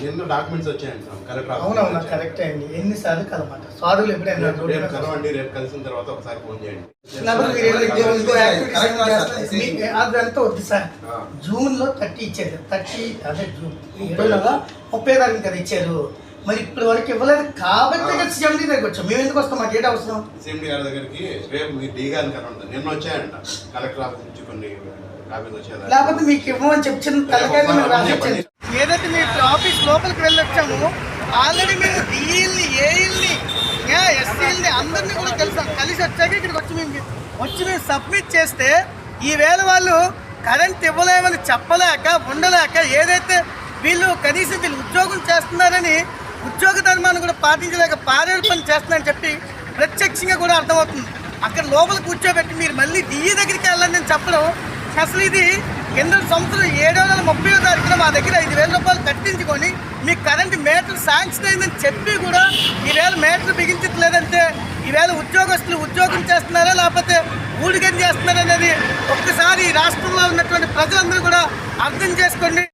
ఎన్నో డాక్యుమెంట్స్ వచ్చాయండి కలెక్టర్ అవునవునా. కరెక్టే అండి ఎన్నిసార్లు కలమాట. సాధువులు ఎప్పుడైనా రేపు- కలవండి రేపు కలిసిన తర్వాత ఒకసారి ఫోన్ చేయండి. మీ- అదంతా వద్దు సార్. జూన్లో థర్టీ ఇచ్చారు. థర్టీ అదే జూన్. నెల ముప్పై తారీఖు కదా ఇచ్చారు. మరి ఇప్పటి వరకు ఇవ్వలేదు కాబట్టి కదా సీఎం దగ్గరికి వచ్చాం. మేము ఎందుకు వస్తాం? మాకు ఏంటి అవసరం? సీఎండి గారి దగ్గరికి రేపు మీరు డీ గారిని కలవండి. నిన్న వచ్చాయంట. కలెక్టర్ ఆఫీస్ నుంచి కొన్ని కాపీలు లేకపోతే మీకు ఇవ్వమని చెప్పిన తలకాయ మేము రాసిచ్చాను ఏదైతే మేము ఆఫీస్ లోపలికి వెళ్ళి ఆల్రెడీ మేము డిఈల్ని ఏఈల్ని ఎస్సీల్ని అందరినీ కూడా తెలుసాం కలిసి వచ్చాక ఇక్కడికి వచ్చి మేము వచ్చి మేము సబ్మిట్ చేస్తే ఈవేళ వాళ్ళు కరెంట్ ఇవ్వలేమని చెప్పలేక ఉండలేక ఏదైతే వీళ్ళు కనీసం వీళ్ళు ఉద్యోగం చేస్తున్నారని ఉద్యోగ ధర్మాన్ని కూడా పాటించలేక పారేడు పని చేస్తున్నారని చెప్పి ప్రత్యక్షంగా కూడా అర్థమవుతుంది. అక్కడ లోపల కూర్చోబెట్టి మీరు మళ్ళీ డిఈ దగ్గరికి వెళ్ళండి అని చెప్పడం అసలు ఇది కింద సంవత్సరం ఏడో నెల ముప్పై తారీఖున మా దగ్గర ఐదు వేల రూపాయలు కట్టించుకొని మీ కరెంటు మీటర్ శాంక్షన్ అయిందని చెప్పి కూడా ఈవేళ మీటర్ బిగించట్లేదంటే ఈవేళ ఉద్యోగస్తులు ఉద్యోగం చేస్తున్నారా లేకపోతే ఊడిగం చేస్తున్నారా అనేది ఒక్కసారి ఈ రాష్ట్రంలో ఉన్నటువంటి ప్రజలందరూ కూడా అర్థం చేసుకోండి.